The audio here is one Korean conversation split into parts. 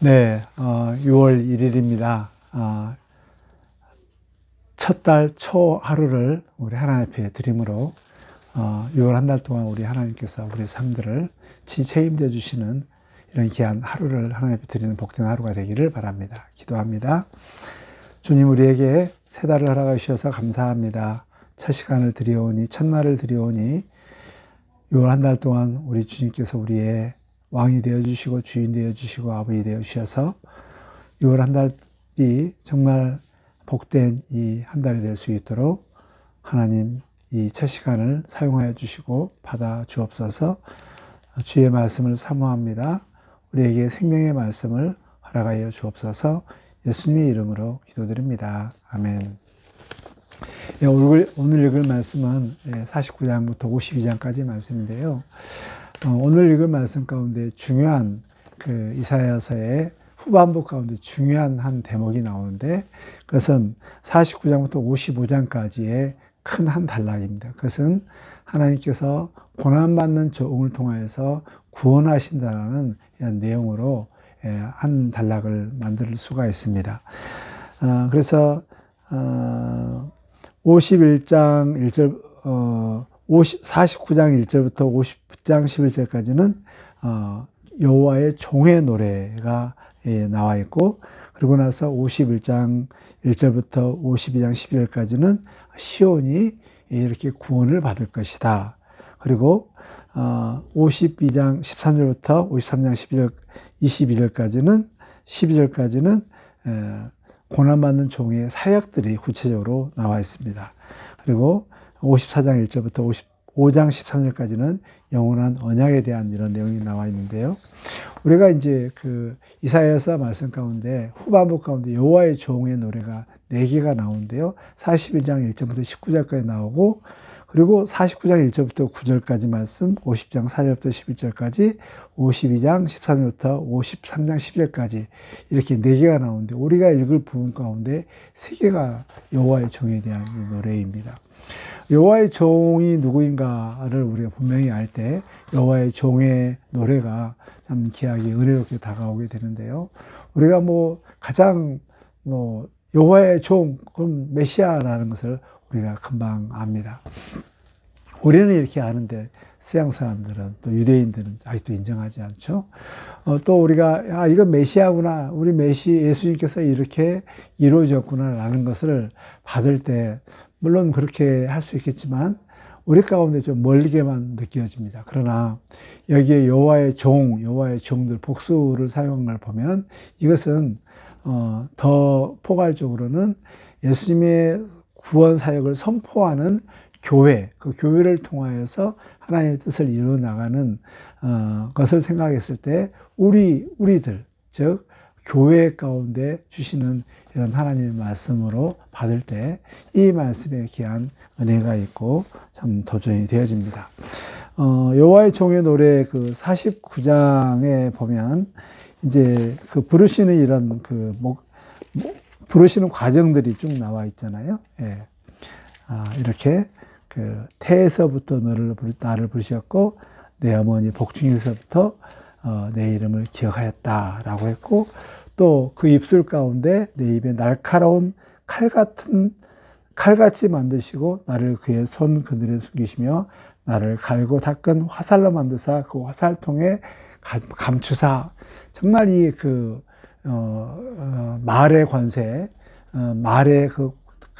네, 어, 6월 1일입니다. 어, 첫달 초 하루를 우리 하나님 앞에 드림으로 어, 6월 한 달 동안 우리 하나님께서 우리 삶들을 지 책임져 주시는 이런 귀한 하루를 하나님 앞에 드리는 복된 하루가 되기를 바랍니다. 기도합니다. 주님 우리에게 새 달을 허락해 주셔서 감사합니다. 첫 시간을 드리오니 첫날을 드리오니 6월 한 달 동안 우리 주님께서 우리의 왕이 되어 주시고 주인 되어 주시고 아버지 되어 주셔서 6월 한 달이 정말 복된 이 한 달이 될 수 있도록 하나님 이 첫 시간을 사용하여 주시고 받아 주옵소서 주의 말씀을 사모합니다. 우리에게 생명의 말씀을 허락하여 주옵소서 예수님의 이름으로 기도드립니다. 아멘. 예, 오늘, 읽을 말씀은 49장부터 52장까지 말씀인데요. 어, 오늘 읽을 말씀 가운데 중요한 그 이사야서의 후반부 가운데 중요한 한 대목이 나오는데 그것은 49장부터 55장까지의 큰 한 단락입니다. 그것은 하나님께서 고난받는 종을 통하여서 구원하신다는 내용으로 예, 한 단락을 만들 수가 있습니다. 어, 그래서 51장 1절, 어, 50, 49장 1절부터 50장 11절까지는 어, 여호와의 종의 노래가 예, 나와 있고 그리고 나서 51장 1절부터 52장 12절까지는 시온이 이렇게 구원을 받을 것이다. 그리고 어, 52장 13절부터 53장 12절 22절까지는 12절까지는 에, 고난받는 종의 사역들이 구체적으로 나와 있습니다. 그리고 54장 1절부터 55장 13절까지는 영원한 언약에 대한 이런 내용이 나와 있는데요. 우리가 이제 그 이사야서 말씀 가운데 후반부 가운데 여호와의 종의 노래가 네 개가 나오는데요. 41장 1절부터 19절까지 나오고 그리고 49장 1절부터 9절까지 말씀, 50장 4절부터 11절까지, 52장 13절부터 53장 10절까지 이렇게 네 개가 나오는데 우리가 읽을 부분 가운데 세 개가 여호와의 종에 대한 노래입니다. 여호와의 종이 누구인가를 우리가 분명히 알 때 여호와의 종의 노래가 참 귀하게 은혜롭게 다가오게 되는데요. 우리가 뭐 가장 뭐 여호와의 종, 그럼 메시아라는 것을 우리가 금방 압니다. 우리는 이렇게 아는데 서양 사람들은 또 유대인들은 아직도 인정하지 않죠. 어, 또 우리가 아 이건 메시아구나, 우리 메시 예수님께서 이렇게 이루어졌구나라는 것을 받을 때 물론 그렇게 할 수 있겠지만 우리 가운데 좀 멀게만 느껴집니다. 그러나 여기에 여호와의 종, 여호와의 종들 복수를 사용한 걸 보면 이것은 어, 더 포괄적으로는 예수님의 구원 사역을 선포하는 교회, 그 교회를 통하여서 하나님의 뜻을 이루어 나가는 어, 것을 생각했을 때 우리 우리들 즉 교회 가운데 주시는 이런 하나님의 말씀으로 받을 때 이 말씀에 귀한 은혜가 있고 참 도전이 되어집니다. 어, 여호와의 종의 노래 그 49장에 보면 이제 그 부르시는 이런 그 목, 부르시는 과정들이 쭉 나와 있잖아요. 예. 아, 이렇게 그 태에서부터 너를 부르, 나를 부르셨고 내 어머니 복중에서부터 어, 내 이름을 기억하였다라고 했고 또 그 입술 가운데 내 입에 날카로운 칼 같은 칼같이 만드시고 나를 그의 손 그늘에 숨기시며 나를 갈고 닦은 화살로 만드사 그 화살통에 감추사 정말 이그 어, 어, 말의 권세, 어, 말의 그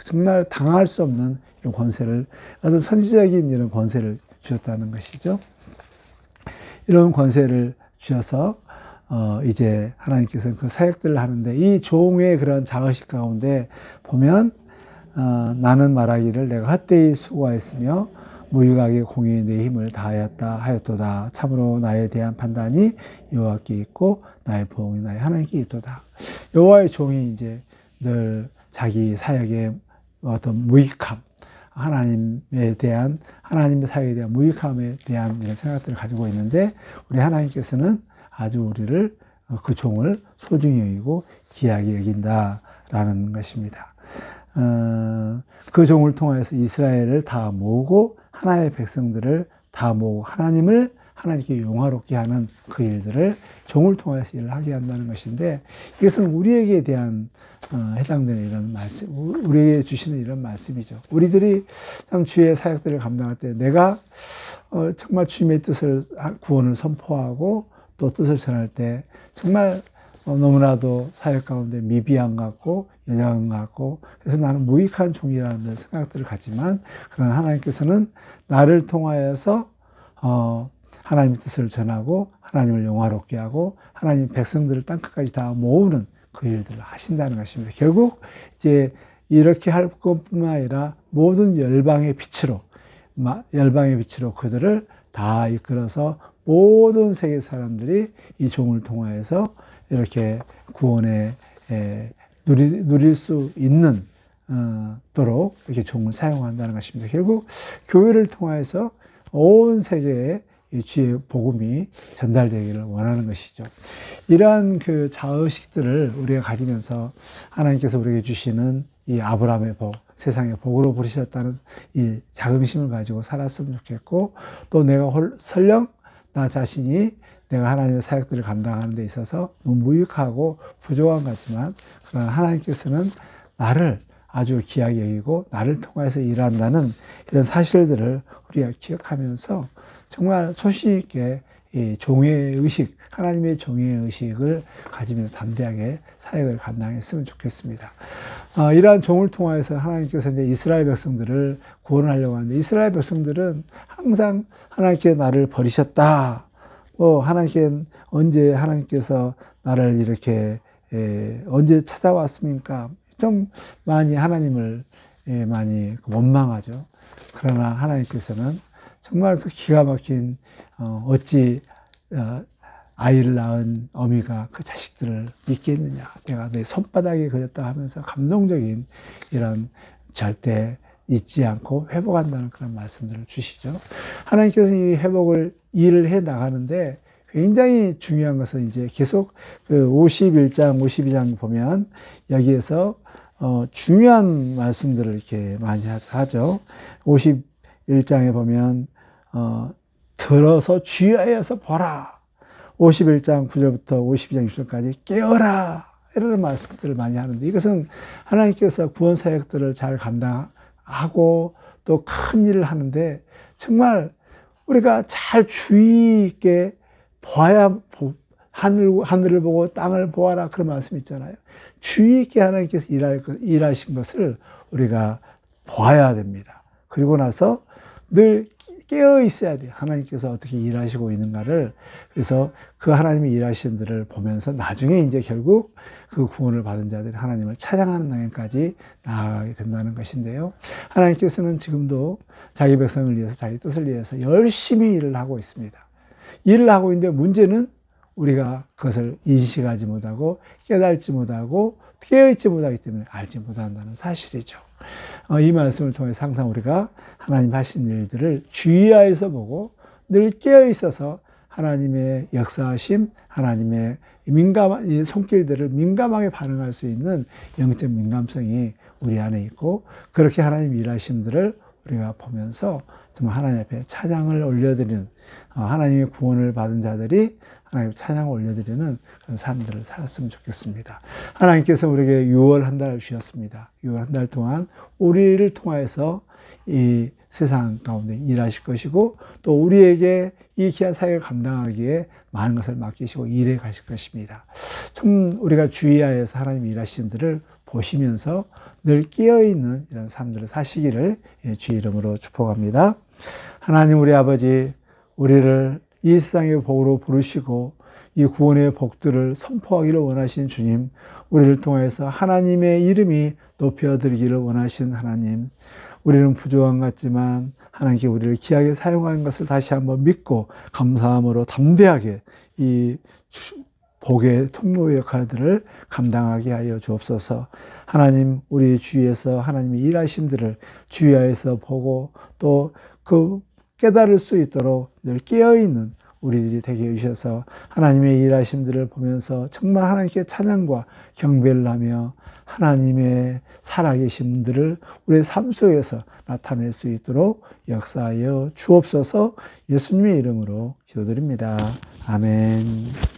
정말 당할 수 없는 이런 권세를 아주 선지적인 이런 권세를 주셨다는 것이죠. 이런 권세를 주셔서 어, 이제 하나님께서는 그 사역들을 하는데 이 종의 그런 자의식 가운데 보면 어, 나는 말하기를 내가 헛되이 수고하였으며 무유하게 공의 내 힘을 다하였다 하였도다. 참으로 나에 대한 판단이 여호와께 있고 나의 보응이 나의 하나님께 있도다. 여호와의 종이 이제 늘 자기 사역의 어떤 무익함, 하나님에 대한 하나님의 사역에 대한 무익함에 대한 이런 생각들을 가지고 있는데 우리 하나님께서는 아주 우리를 그 종을 소중히 여기고 귀하게 여긴다라는 것입니다. 어, 그 종을 통해서 이스라엘을 다 모으고 하나의 백성들을 다 모으고 하나님을 하나님께 용화롭게 하는 그 일들을 종을 통해서 일을 하게 한다는 것인데 이것은 우리에게 대한 어, 해당되는 이런 말씀, 우리에게 주시는 이런 말씀이죠. 우리들이 참 주의 사역들을 감당할 때 내가 어, 정말 주님의 뜻을 구원을 선포하고 또 뜻을 전할 때 정말 어, 너무나도 사역 가운데 미비한 것 같고 같고 그래서 나는 무익한 종이라는 생각들을 갖지만 그러나 하나님께서는 나를 통하여서 어, 하나님의 뜻을 전하고 하나님을 영화롭게 하고 하나님 백성들을 땅끝까지 다 모으는 그 일들을 하신다는 것입니다. 결국 이제 이렇게 할 것뿐만 아니라 모든 열방의 빛으로 열방의 빛으로 그들을 다 이끌어서 모든 세계 사람들이 이 종을 통하여서 이렇게 구원에 누리, 누릴 수 있는 어, 도록 이렇게 종을 사용한다는 것입니다. 결국 교회를 통해서 온 세계에 이 주의 복음이 전달되기를 원하는 것이죠. 이러한 그 자의식들을 우리가 가지면서 하나님께서 우리에게 주시는 이 아브라함의 복, 세상의 복으로 부르셨다는 이 자긍심을 가지고 살았으면 좋겠고 또 내가 설령 나 자신이 내가 하나님의 사역들을 감당하는 데 있어서 무익하고 부족한 것 같지만 그러나 하나님께서는 나를 아주 귀하게 여기고 나를 통해서 일한다는 이런 사실들을 우리가 기억하면서 정말 소신 있게 이 종의 의식, 하나님의 종의 의식을 가지면서 담대하게 사역을 감당했으면 좋겠습니다. 어, 이러한 종을 통해서 하나님께서 이제 이스라엘 백성들을 구원하려고 하는데 이스라엘 백성들은 항상 하나님께 나를 버리셨다. 뭐 하나님께 언제 하나님께서 나를 이렇게 에, 언제 찾아왔습니까? 좀 많이 하나님을 예, 많이 원망하죠. 그러나 하나님께서는 정말 그 기가 막힌 어, 어찌 어, 아이를 낳은 어미가 그 자식들을 믿겠느냐. 내가 내 손바닥에 그렸다 하면서 감동적인 이런 절대 잊지 않고 회복한다는 그런 말씀들을 주시죠. 하나님께서 이 회복을 일을 해 나가는데 굉장히 중요한 것은 이제 계속 그 51장, 52장 보면 여기에서 어, 중요한 말씀들을 이렇게 많이 하죠. 51장에 보면 어, 들어서 주의하여서 보라. 51장 9절부터 52장 6절까지 깨어라. 이런 말씀들을 많이 하는데 이것은 하나님께서 구원 사역들을 잘 감당 하고 또 큰 일을 하는데 정말 우리가 잘 주의 있게 보아야 하늘, 하늘을 보고 땅을 보아라 그런 말씀 있잖아요. 주의 있게 하나님께서 일할, 일하신 것을 우리가 보아야 됩니다. 그리고 나서 늘 깨어 있어야 돼요. 하나님께서 어떻게 일하시고 있는가를. 그래서 그 하나님이 일하시는 들을 보면서 나중에 이제 결국 그 구원을 받은 자들이 하나님을 찬양하는 날까지 나아가게 된다는 것인데요. 하나님께서는 지금도 자기 백성을 위해서 자기 뜻을 위해서 열심히 일을 하고 있습니다. 일을 하고 있는데 문제는 우리가 그것을 인식하지 못하고 깨달지 못하고 깨어있지 못하기 때문에 알지 못한다는 사실이죠. 어, 이 말씀을 통해서 항상 우리가 하나님 하신 일들을 주의하여서 보고 늘 깨어 있어서 하나님의 역사하심, 하나님의 민감 손길들을 민감하게 반응할 수 있는 영적 민감성이 우리 안에 있고 그렇게 하나님 일하심들을 우리가 보면서 정말 하나님 앞에 찬양을 올려드리는 어, 하나님의 구원을 받은 자들이 하나님 찬양을 올려드리는 그런 삶들을 살았으면 좋겠습니다. 하나님께서 우리에게 6월 한 달을 주셨습니다. 6월 한 달 동안 우리를 통하여서 이 세상 가운데 일하실 것이고 또 우리에게 이 귀한 사역을 감당하기에 많은 것을 맡기시고 일해 가실 것입니다. 참 우리가 주의하여서 하나님 일하신 들을 보시면서 늘 깨어있는 이런 삶들을 사시기를 예, 주의 이름으로 축복합니다. 하나님 우리 아버지 우리를 이 세상의 복으로 부르시고 이 구원의 복들을 선포하기를 원하신 주님, 우리를 통해서 하나님의 이름이 높여드리기를 원하신 하나님, 우리는 부족한 것 같지만 하나님께 우리를 귀하게 사용하는 것을 다시 한번 믿고 감사함으로 담대하게 이 복의 통로 역할들을 감당하게 하여 주옵소서. 하나님 우리 주위에서 하나님의 일하심들을 주위에서 보고 또그 깨달을 수 있도록 늘 깨어있는 우리들이 되게 해주셔서 하나님의 일하심들을 보면서 정말 하나님께 찬양과 경배를 하며 하나님의 살아계신 분들을 우리의 삶 속에서 나타낼 수 있도록 역사하여 주옵소서 예수님의 이름으로 기도드립니다. 아멘.